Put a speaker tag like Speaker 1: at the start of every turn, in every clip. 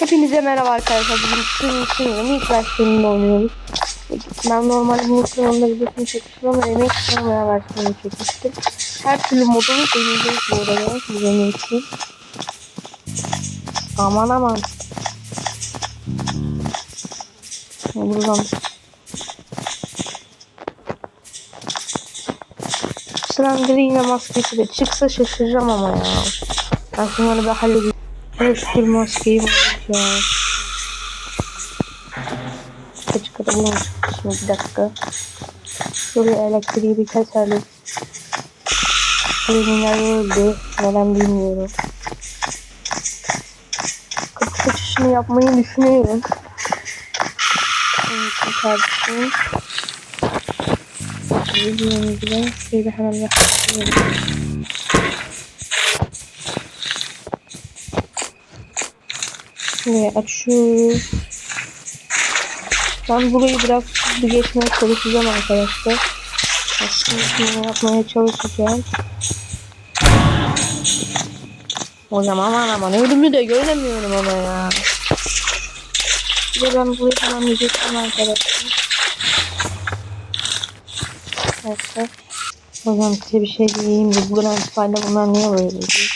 Speaker 1: Hepinize merhaba arkadaşlar. Bugün sizin sınırın ilk versiyonunda oynuyoruz. Ben bu sınırında videosunu çekmiştim ama yemek sınırmaya versiyonunu çekmiştim. Her türlü modunu deneyeceğiz bu arada. Benim için. Aman aman. Buradan. Slender'ı yine maskesi de çıksa şaşıracağım ama ya. Ben şunları bir halledeyim. Her şükür maskeyi bulduk ya. Kadar bulmuş. Şimdi bir dakika. Şuraya elektriği bir keserdik. Kremiler öldü. Neden bilmiyorum. Kapı kaçışını yapmayı düşünüyorum. Evet kardeşim. Videomu bile şöyle hemen yaklaştırıyorum. Şuraya açıyoruz. Ben burayı biraz hızlı geçmeye çalışacağım arkadaşlar. Aslında yapmaya çalışacağım. Hocam aman aman ölümü de göremiyorum ama ya. Bir de ben burayı tamamlayacaktım arkadaşlar. Neyse. Hocam size bir şey diyeyim bu Grand File'da bunlar niye böyle diyor?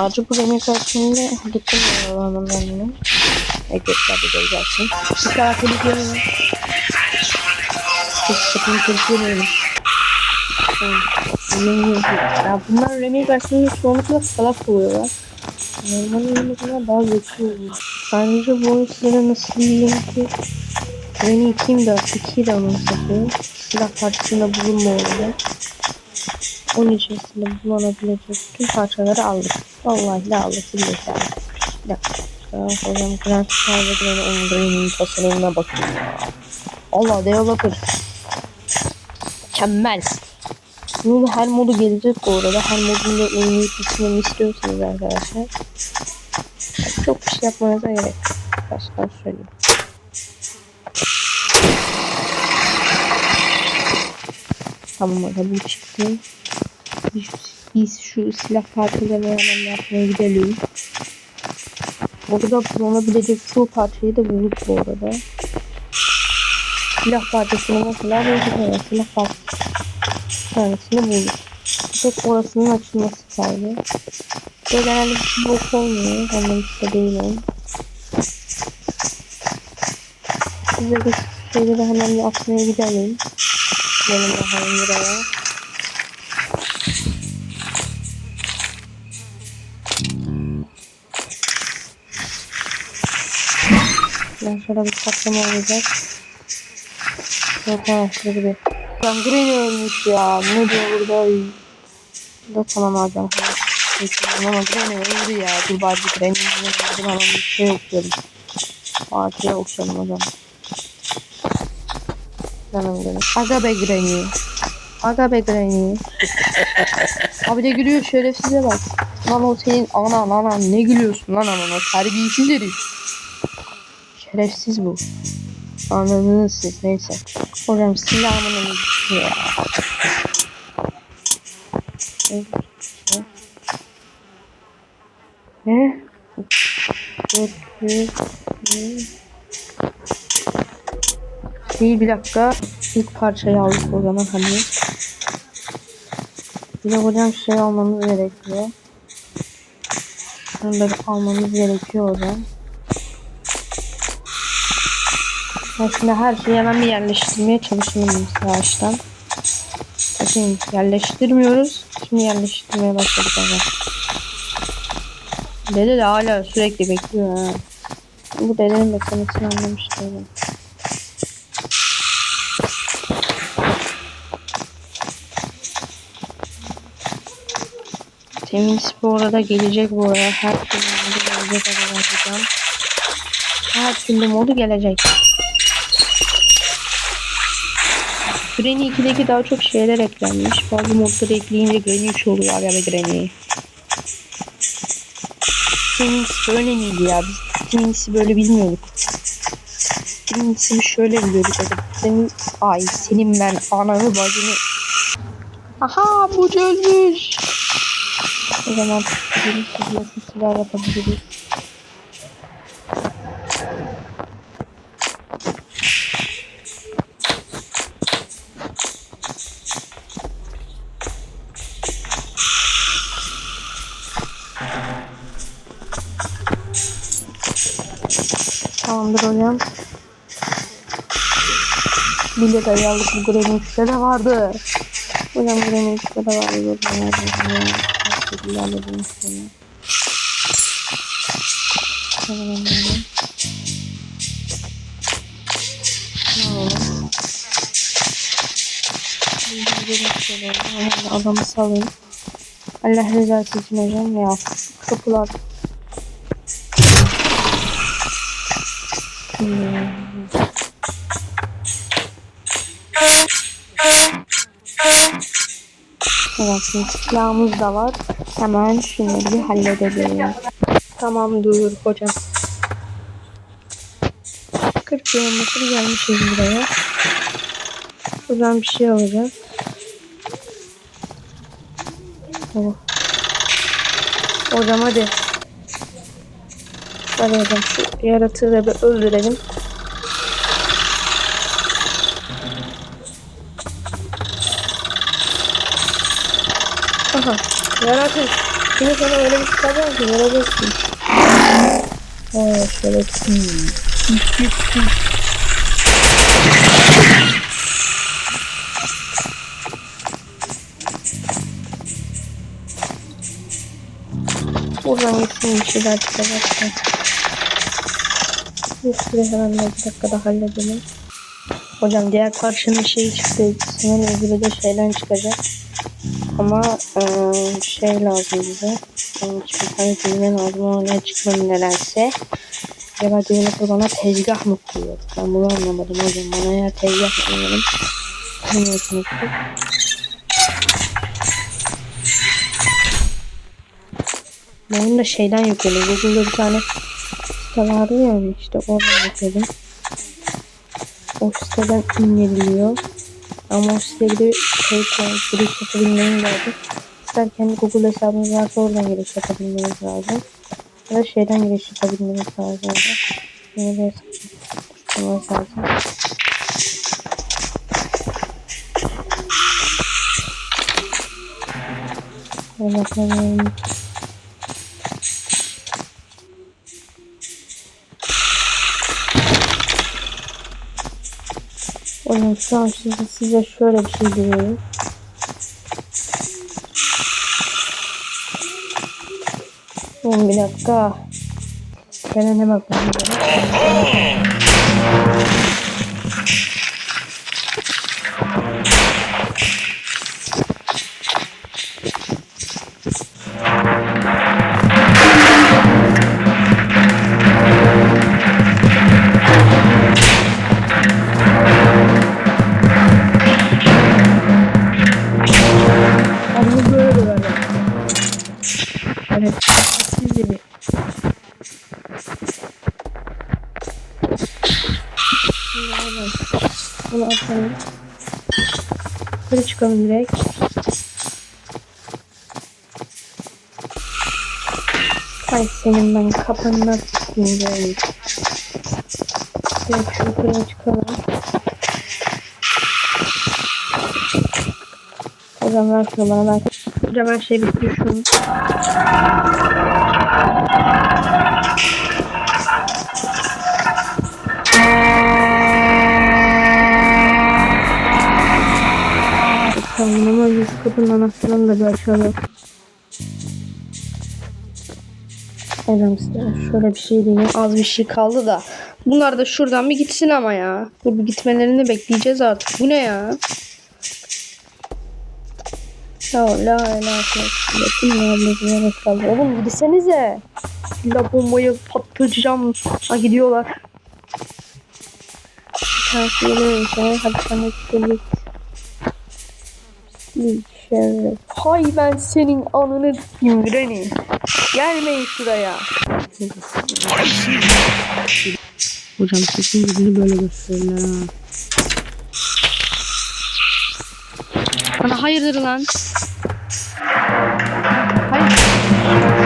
Speaker 1: Acı bu yemek karşısında gittim ya olanın ben bunu. Ekletler de geleceksin. Bir saat ediyorum. Hiç sıkıntı çekiyorum. Ya bunlar remake versiyonu çoğunlukla salak oluyorlar. Normal oyuncular daha zeki oluyor. Bence bu oyun size nasıl diyeyim ki Beni kim de iki de onun satıyor. Silah parçasında bulunma orada. Onun içerisinde bulunabilecek tüm parçaları aldık. Vallahi aldık. Bir dakika. Bir dakika. Hocam Grand Theft onun Green'in tasarımına bakın ya. Allah developer. Mükemmel. Bunun her modu gelecek bu arada. Her modun da oynayıp bitirmemi istiyorsanız arkadaşlar. Çok bir şey yapmanıza gerek yok. Söyleyeyim. Tamam aga bu çıktı. Biz, biz şu silah parçalarını hemen yapmaya gidelim. Burada bulunabilecek çoğu parçayı da bulduk bu arada. Silah parçasını mesela bulduk. Evet, silah parçası tanesini bulduk. Tek orasının açılması kaldı. Ve genelde bir bok olmuyor. Ondan işte değil o. Size de şeyleri hemen bir atmaya gidelim. Benim bakalım buraya. Ben şöyle bir patlama olacak. Yok şöyle bir. Lan Green ölmüş ya. Ne diyor burada? Da tamam alacağım. Ama Green öldü ya. Dur bari Green'in öldü. Hemen bir şey okuyorum. Fatih'e okuyalım o zaman. Hemen gidelim. Aga be Granny. Aga be Granny. Abi de gülüyor şerefsize bak. Lan o senin anan anan ne gülüyorsun lan anana terbiyesiz herif. Şerefsiz bu. Anladınız siz neyse. Hocam silahımın önü ya. Ne? Ne? Ne? Değil bir dakika. İlk parçayı aldık o zaman hani. Bir de hocam şey almamız gerekiyor. Şunları almamız gerekiyor hocam. Ben şimdi her şeyi hemen bir yerleştirmeye çalışayım yavaştan. Bakın yerleştirmiyoruz. Şimdi yerleştirmeye başladık hemen. Dede de hala sürekli bekliyor ha. Bu dedenin beklemesini anlamıştı. Yani. Temiz bu arada gelecek bu arada. Her türlü modu gelecek arkadaşlar. Her türlü modu gelecek. Granny 2'deki daha çok şeyler eklenmiş. Bazı modları ekleyince Granny 3 oluyor ya Granny. Temiz böyle miydi ya? Biz Temiz'i böyle bilmiyorduk. Temiz'i şöyle biliyorduk. Senin, ay senin ben ananı bacını. Aha bu ölmüş. O zaman sıfırlasın silah yapabiliriz. Tamamdır hocam. Bilet ayı aldık. Bu Granix'te de vardı. Hocam Granix'te de vardı. Teşekkürlerle bunu sonra. Tamam. Hemen Adamı salayım. Allah rızası için hocam ya. Kapılar. Evet, silahımız da var. Hemen şunları halledelim. Tamam dur hocam. 40 kilometre gelmişiz buraya. Buradan bir şey alacağız. Oh. Hocam hadi. Hocam şu yaratığı da bir öldürelim. Aha. Yaratık. Şimdi sana öyle bir var ki yaratıksın. Evet şöyle. Hmm. Buradan gitsin bir şeyler çıkacak. Süre hemen bir dakikada halledelim. Hocam diğer karşının şeyi çıktı. İkisinden öbürü de şeyden çıkacak. Ama eee, şey lazım bize. İçin bir düğme lazım. O ne çıkmadı nedense. Acaba developer bana tezgah mı kuruyor? Ben bunu anlamadım hocam. Bana ya tezgah kuruyorum. Bilmiyorsunuz ki. Ben bunu da şeyden yükledim. Google'da bir tane site vardı ya işte oradan yükledim. O siteden indiriliyor. Ama o siteye bir de şey giriş yapabilmeniz lazım. İster kendi Google hesabınız varsa oradan giriş yapabilmeniz lazım. Ya da şeyden giriş yapabilmeniz lazım. bir hesap yapmanız lazım. Hadi Oğlum şu an size, size şöyle bir şey diyorum. Oğlum bir dakika. Gelene bakmam gerek. Atalım. Böyle çıkalım direkt. Ay senin ben kapanına böyle. Direkt şu yukarıya çıkalım. Hocam ver şunu bana ver. Hocam her şey bitti şu kapının anahtarını da bir açalım. Size şöyle bir şey diyeyim. Az bir şey kaldı da. Bunlar da şuradan bir gitsin ama ya. Bir gitmelerini bekleyeceğiz artık. Bu ne ya? Ya la la kaldı. Oğlum gitsenize. La bombayı patlatacağım. Ha gidiyorlar. Bir tanesi geliyor sana. Hadi sen de git. Şeref. Hay ben senin anını s**eyim Granny. Gelmeyin şuraya. Hocam sesin yüzünü böyle gösterirler ha. Bana hayırdır lan? Hayır.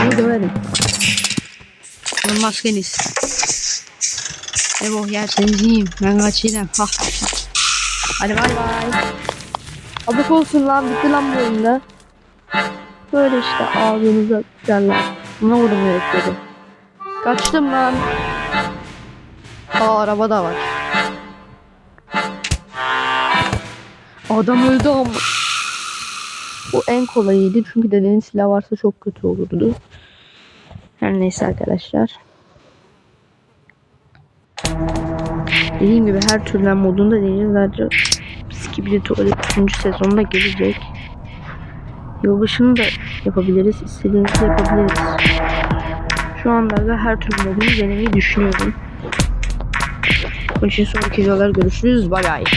Speaker 2: Seni döverim. Ben maskeniz. Ebo yer senziyim. Ben kaçayım. Ha. Hadi bay bay.
Speaker 1: Abuk olsun lan bitti lan bu oyunda. Böyle işte ağzınıza derler.
Speaker 2: Buna vurdum gerekiyordu. Kaçtım lan. Aa araba da var. Adam öldü ama.
Speaker 1: Bu en kolayıydı çünkü dedenin silah varsa çok kötü olurdu. Her neyse arkadaşlar. Dediğim gibi her türden modunda deneyeceğiz. Ayrıca Skibidi Tuvalet 3. sezonda gelecek. Yılbaşını da yapabiliriz. İstediğimizi yapabiliriz. Şu anda da her tür modunu denemeyi düşünüyorum. Onun için sonraki videolarda görüşürüz. Bay bay.